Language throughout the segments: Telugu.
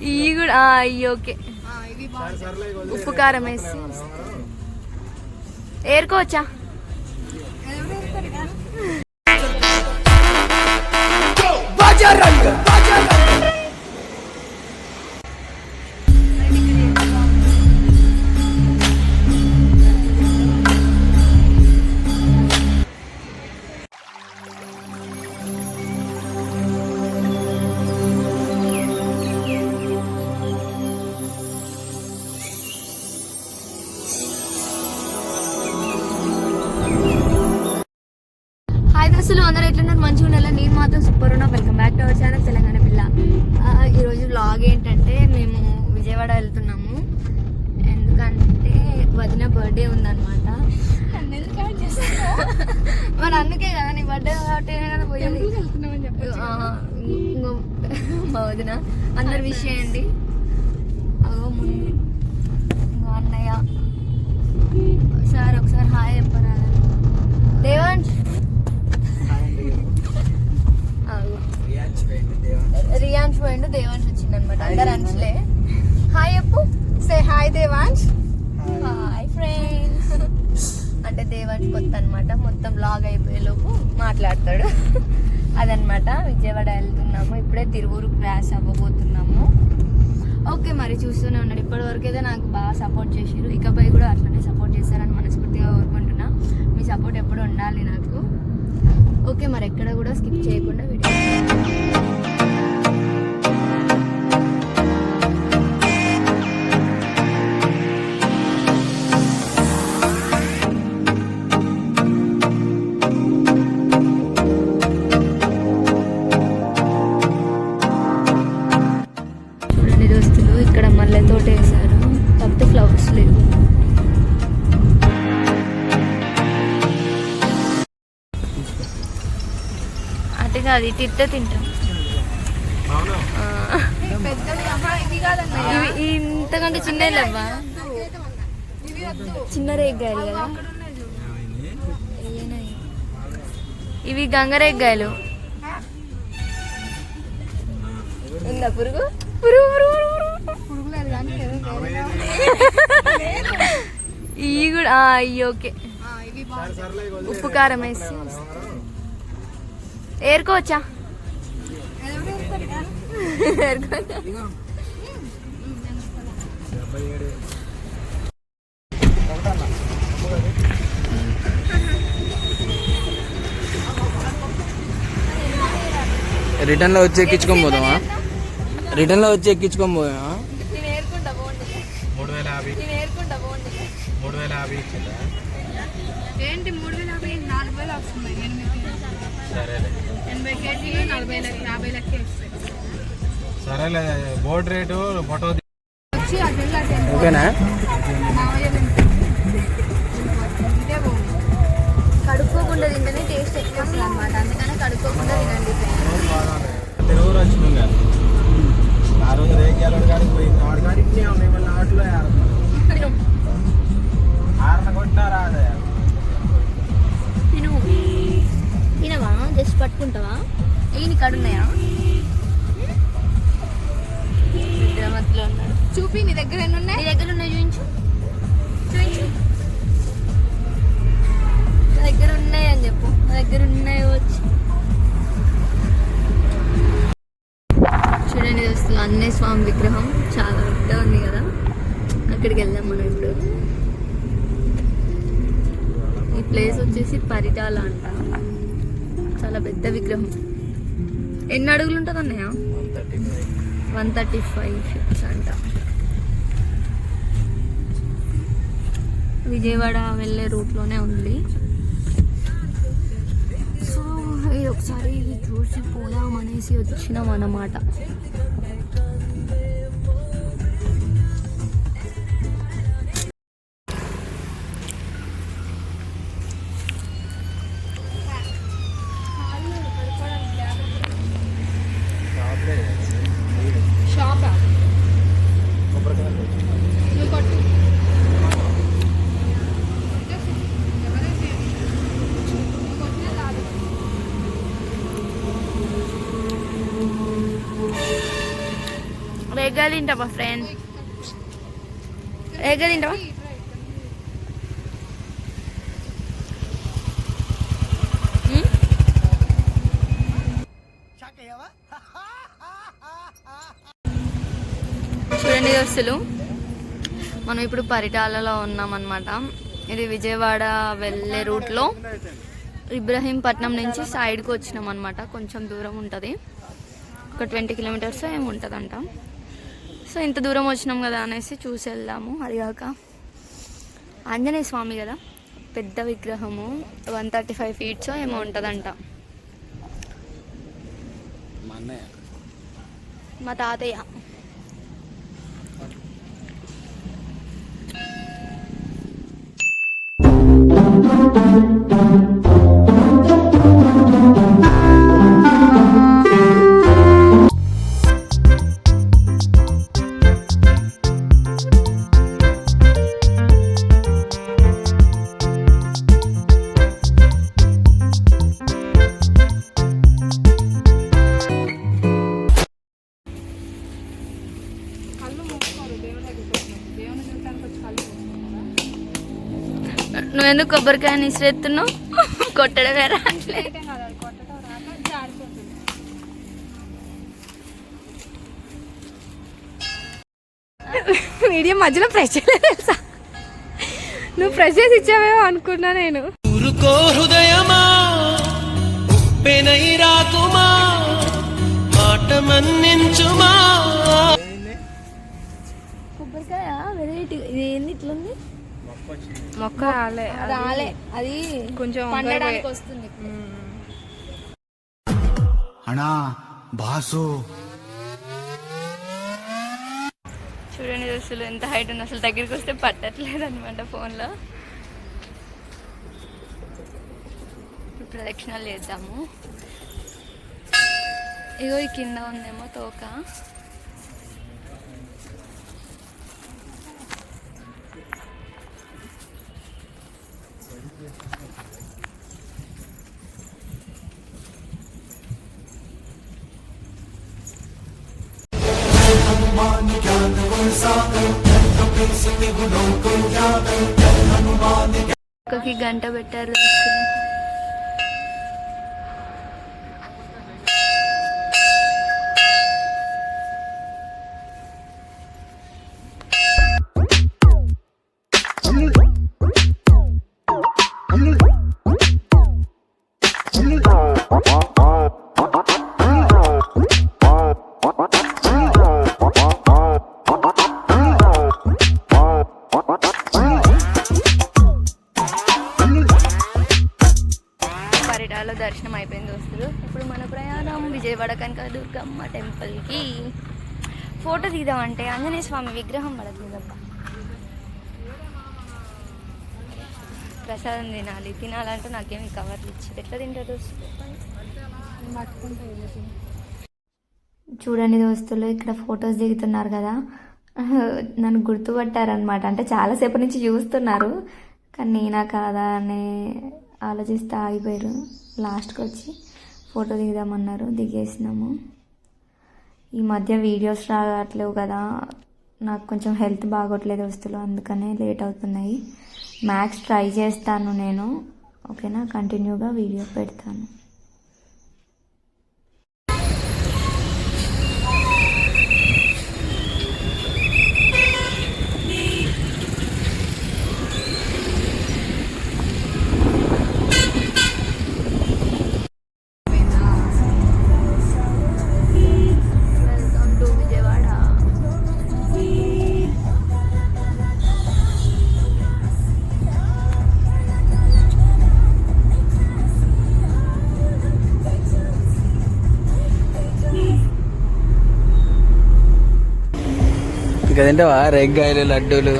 ఇవి కూడా ఇవి ఓకే. ఉప్పు కారం వేసి. ఏరుకోవచ్చా? బజరంగ్ పోయిండు దేవాంశ్ వచ్చింది అనమాట అందరు అంచులే హాయ్ చెప్పు say hi Devansh. Hi friends అంటే దేవాంశ్ కొత్త అనమాట మొత్తం లాగ్ అయిపోయే లోపు మాట్లాడతాడు. అదనమాట విజయవాడ వెళ్తున్నాము. ఇప్పుడే తిరువురు క్రాష్ అవ్వబోతున్నాము. ఓకే మరి చూస్తూనే ఉన్నాడు ఇప్పటి వరకు అయితే నాకు బాగా సపోర్ట్ చేసారు ఇకపై కూడా అట్లనే సపోర్ట్ చేస్తారని మనస్ఫూర్తిగా కోరుకుంటున్నా. మీ సపోర్ట్ ఎప్పుడు ఉండాలి నాకు. ఓకే మరి ఎక్కడ కూడా స్కిప్ చేయకుండా వీడియో తోట వేశారు. కాకపోతే ఫ్లవర్స్ లేవు. అటు కాదు ఇటు ఇట్టే తింటాం ఇంతకంటే చిన్న లేవా చిన్న రేగ్గాయలు కదా? ఇవి? గంగరేగ్గాయలు ఉందా పురుగు? పురుగు పురుగు, పురుగు. పురుగులేదు కానీ ఏదో ఇవి కూడా ఇవి ఓకే. ఉప్పు కారం వేసి. ఏరుకోవచ్చా? రిటర్న్లో వచ్చి ఎక్కించుకొని పోదామా? రిటర్న్లో వచ్చి ఎక్కించుకొని పోదామా నేను ఏరుకుంటా బాగుంటుంది మూడు వేల యాభై. మూడు వేల యాభై ఇచ్చిందా? ఏంటి మూడు వేల యాభై? నాలుగు వేలు వస్తుంది సరేలే. ఎనభై కేజీలు నలభై లక్ష యాభై లక్షలు వస్తాయి. సరేలే బోర్డు రేటు ఫోటో ఓకేనా? కడుక్కోకుండా తింటేనే టేస్ట్ ఎక్కువ వస్తుంది అనమాట అందుకనే కడుక్కోకుండా తినండి. తిరువురు వచ్చినాం రోజు రేగ్యాలు కాడికి పోయింది. వాడి ఉన్నాయి మళ్ళీ ఆటలో ఆరన ప్లేస్ వచ్చేసి పరిటాల అంట. చాలా పెద్ద విగ్రహం. ఎన్ని అడుగులు ఉంటుంది అన్నయ్య? One thirty five. అంట. విజయవాడ వెళ్ళే రూట్లోనే ఉంది. సో ఇది ఒకసారి చూసి పోదాం అనేసి వచ్చినాం అన్నమాట ఎగ్గ తింటావా ఫ్రెండ్ ఎగ్గ తింటావా? చూడండి దోస్తులు మనం ఇప్పుడు పరిటాలలో ఉన్నామన్నమాట. ఇది విజయవాడ వెళ్ళే రూట్లో ఇబ్రహీంపట్నం నుంచి సైడ్కి వచ్చినాం అనమాట కొంచెం దూరం ఉంటుంది. ఒక ట్వంటీ కిలోమీటర్స్ ఏమి ఉంటుందంట. సో ఇంత దూరం వచ్చినాం కదా అనేసి చూసి వెళ్దాము. అదిగాక ఆంజనేయ స్వామి కదా పెద్ద విగ్రహము వన్ థర్టీ ఫైవ్ ఫీట్స్ ఏమో ఉంటుందంట. మా అన్నయ్య. మా తాతయ్య. నువ్వెందుకు కొబ్బరికాయ ఇసిరెత్తున్నావు కొట్టడమే రాట్లే. మీడియం మధ్యలో ఫ్రెష్ తెలుసా? నువ్వు ఫ్రెష్ చేసి ఇచ్చావేమో అనుకున్నా నేను. ఊరుకో హృదయమా? ఉప్పెనై రాకుమా? మాట మన్నించుమా? కొబ్బరికాయ వెరైటీ ఇది ఏంది ఇట్లుంది? మొక్క రాలే రాలే అది కొంచెం పండడానికి వస్తుంది బాసు. చూడండి అసలు ఎంత హైట్ ఉంది అసలు దగ్గరికి వస్తే పట్టట్లేదు అనమాట ఫోన్లో. ఇప్పుడు ప్రదక్షిణాలు చేద్దాము. ఇగో ఈ కింద ఉందేమో తోక. గంట పెట్టారు. అసలు. దర్శనం అయిపోయింది దోస్తులు. ఇప్పుడు మన ప్రయాణం విజయవాడ కనకదుర్గమ్మ టెంపుల్కి. ఫోటో తీద్దామంటే ఆంజనేయ స్వామి విగ్రహం పడట్లేదబ్బా. ప్రసాదం తినాలి. తినాలంటే నాకేమి కవర్లు ఇచ్చి ఎట్లా తింటారు చూడండి దోస్తులు ఇక్కడ ఫొటోస్ దిగుతున్నారు కదా. నన్ను గుర్తుపట్టారనమాట అంటే చాలాసేపు నుంచి చూస్తున్నారు. కానీ నేనా కాదా అని ఆలోచిస్తే ఆగిపోయారు. లాస్ట్కి వచ్చి ఫోటో దిగుదామన్నారు. దిగేసినాము. ఈ మధ్య వీడియోస్ రావట్లేవు కదా. నాకు కొంచెం హెల్త్ బాగోట్లేదు వస్తువులు. అందుకనే లేట్ అవుతున్నాయి. మ్యాక్స్ ట్రై చేస్తాను నేను. ఓకేనా? కంటిన్యూగా వీడియో పెడతాను. ఇంకా తింటావా? రేగ్గాయలు లడ్డూలు?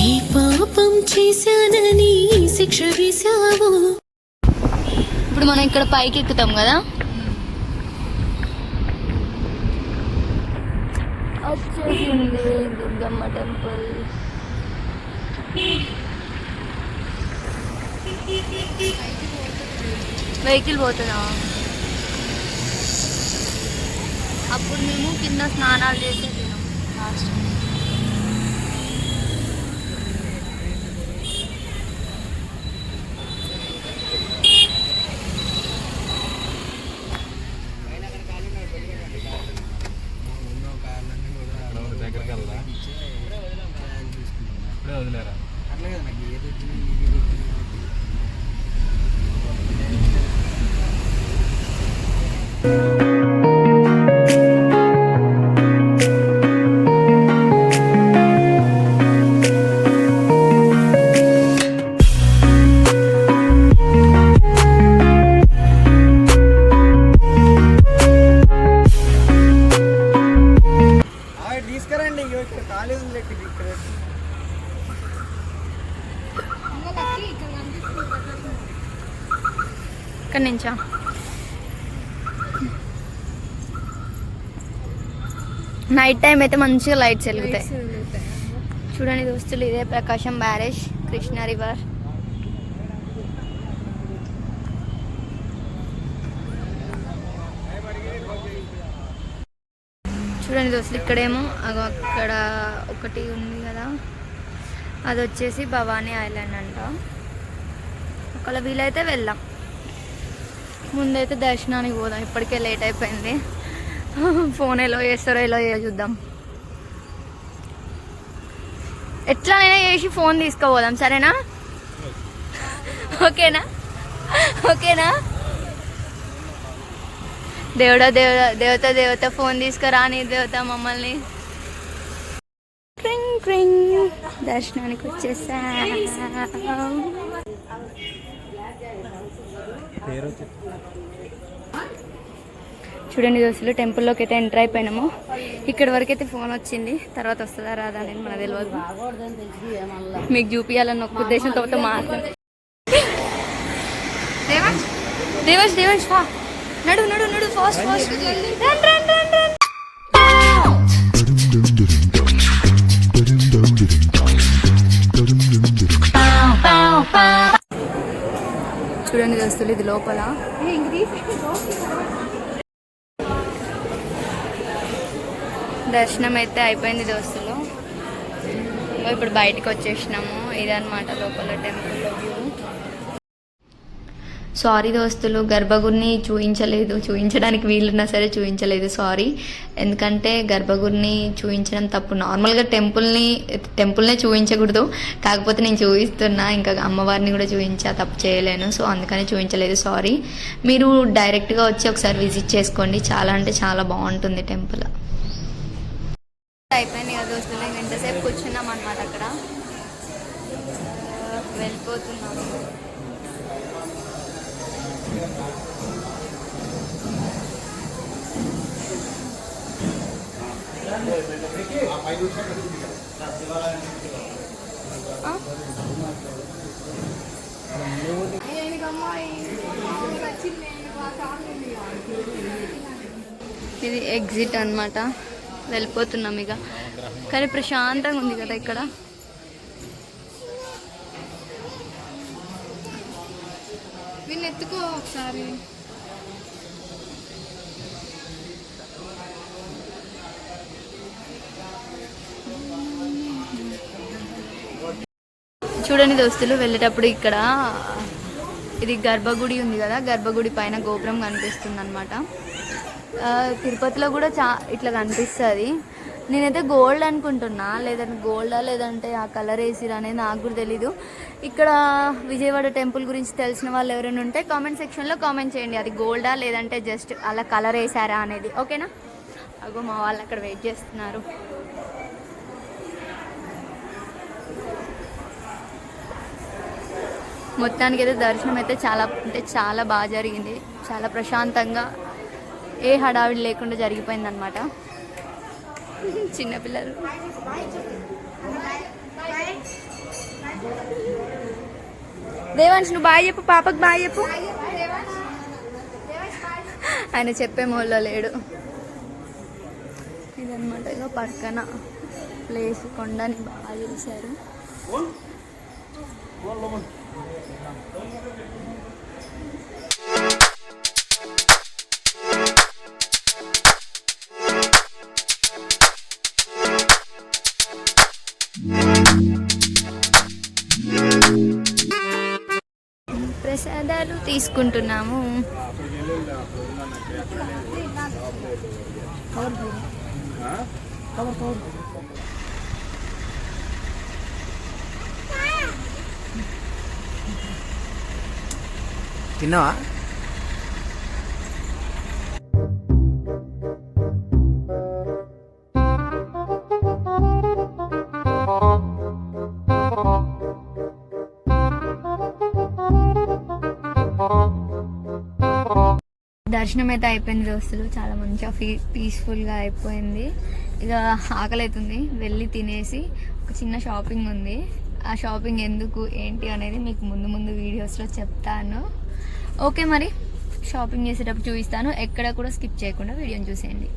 ఏ పాపం చేశానని శిక్ష వేశావు? ఇప్పుడు మనం ఇక్కడ పైకి ఎక్కుతాం కదా? వచ్చేసింది దుర్గమ్మ టెంపుల్ వెహికల్ పోతుందా? అప్పుడు మేము కింద స్నానాలు చేసేసినాం లాస్ట్ ఇక్కడి నుంచా? నైట్ టైం అయితే మంచిగా లైట్స్ వెలుగుతాయి. చూడండి దోస్తులు ఇదే ప్రకాశం బ్యారేజ్ కృష్ణా రివర్ చూడండి దోస్తులు ఇక్కడేమో అగో అక్కడ ఒకటి ఉంది కదా. అది వచ్చేసి భవానీ ఐలాండ్ అంట. ఒకవేళ వీలైతే వెళ్దాం. ముందైతే దర్శనానికి పోదాం. ఇప్పటికే లేట్ అయిపోయింది. ఫోన్ ఎలా చేస్తారో ఎలా చేయ చూద్దాం. ఎట్లానైనా చేసి ఫోన్ తీసుకుపోదాం. సరేనా? ఓకేనా? ఓకేనా? దేవుడా దేవుడా దేవత దేవత ఫోన్ తీసుకురా నీ దేవత మమ్మల్ని. క్రింగ్ క్రింగ్. దర్శనానికి వచ్చేసా. చూడండి దోస్తులు టెంపుల్లోకి అయితే ఎంటర్ అయిపోయినాము. ఇక్కడ వరకు అయితే ఫోన్ వచ్చింది. తర్వాత వస్తుందా రాదా అనేది మనకు తెలియదు మీకు చూపించాలన్న ఒక ఉద్దేశంతో మాట్లాడు. దేవంశ్ వా. నడు నడు నడు ఫాస్ట్ ఫాస్ట్. చూడండి దోస్తులు ఇది లోపల. దర్శనం అయితే అయిపోయింది దోస్తులు. ఇప్పుడు బయటకు వచ్చేసినాము. ఇదన్నమాట లోపల టెంపుల్లో వ్యూ సారీ దోస్తులు గర్భగుడిని చూపించలేదు చూపించడానికి వీలున్నా సరే చూపించలేదు సారీ ఎందుకంటే గర్భగుడిని చూపించడం తప్పు. నార్మల్గా టెంపుల్ని టెంపుల్నే చూపించకూడదు కాకపోతే నేను చూపిస్తున్నా ఇంకా అమ్మవారిని కూడా చూయించా తప్పు చేయలేను. సో అందుకని చూపించలేదు సారీ మీరు డైరెక్ట్గా వచ్చి ఒకసారి విజిట్ చేసుకోండి. చాలా అంటే చాలా బాగుంటుంది టెంపుల్. అయిపోయింది కదా దోస్తులు ఇంకా ఎంతసేపు కూర్చున్నాం అనమాట అక్కడ. వెళ్ళిపోతున్నాము. ఇది ఎగ్జిట్ అన్నమాట. వెళ్ళిపోతున్నాం ఇక. కానీ ప్రశాంతంగా ఉంది కదా ఇక్కడ. ఒకసారి. చూడండి దోస్తులు వెళ్ళేటప్పుడు ఇక్కడ ఇది గర్భగుడి ఉంది కదా గర్భగుడి పైన గోపురం కనిపిస్తుంది అనమాట తిరుపతిలో కూడా చా ఇట్లా కనిపిస్తుంది. నేనైతే గోల్డ్ అనుకుంటున్నా. లేదంటే గోల్డా లేదంటే ఆ కలర్ వేసిరా అనేది నాకు కూడా తెలీదు. ఇక్కడ విజయవాడ టెంపుల్ గురించి తెలిసిన వాళ్ళు ఎవరైనా ఉంటే కామెంట్ సెక్షన్లో కామెంట్ చేయండి. అది గోల్డా లేదంటే జస్ట్ అలా కలర్ వేసారా అనేది. ఓకేనా? అగో మా వాళ్ళు అక్కడ వెయిట్ చేస్తున్నారు. మొత్తానికి అయితే దర్శనం అయితే చాలా అంటే చాలా బాగా జరిగింది. చాలా ప్రశాంతంగా ఏ హడావిడి లేకుండా జరిగిపోయిందనమాట చిన్నపిల్లలు దేవాంశ్ నువ్వు బాయ్ చెప్పు పాపకు బాయ్ చెప్పు. ఆయన చెప్పే మోల్లో లేడు. ఇదనమాట ఇక పక్కన ప్లేస్ కొండని బాగా చేశారు. ప్రసాదాలు తీసుకుంటున్నాము. తిన్నావా? దర్శనం అయితే అయిపోయింది దోస్తులు. చాలా మంచిగా ఫీ పీస్ఫుల్గా అయిపోయింది. ఇక ఆకలి అవుతుంది వెళ్ళి తినేసి ఒక చిన్న షాపింగ్ ఉంది. ఆ షాపింగ్ ఎందుకు ఏంటి అనేది మీకు ముందు ముందు వీడియోస్లో చెప్తాను. ఓకే మరి. షాపింగ్ చేసేటప్పుడు చూపిస్తాను. ఎక్కడ కూడా స్కిప్ చేయకుండా వీడియోని చూసేయండి.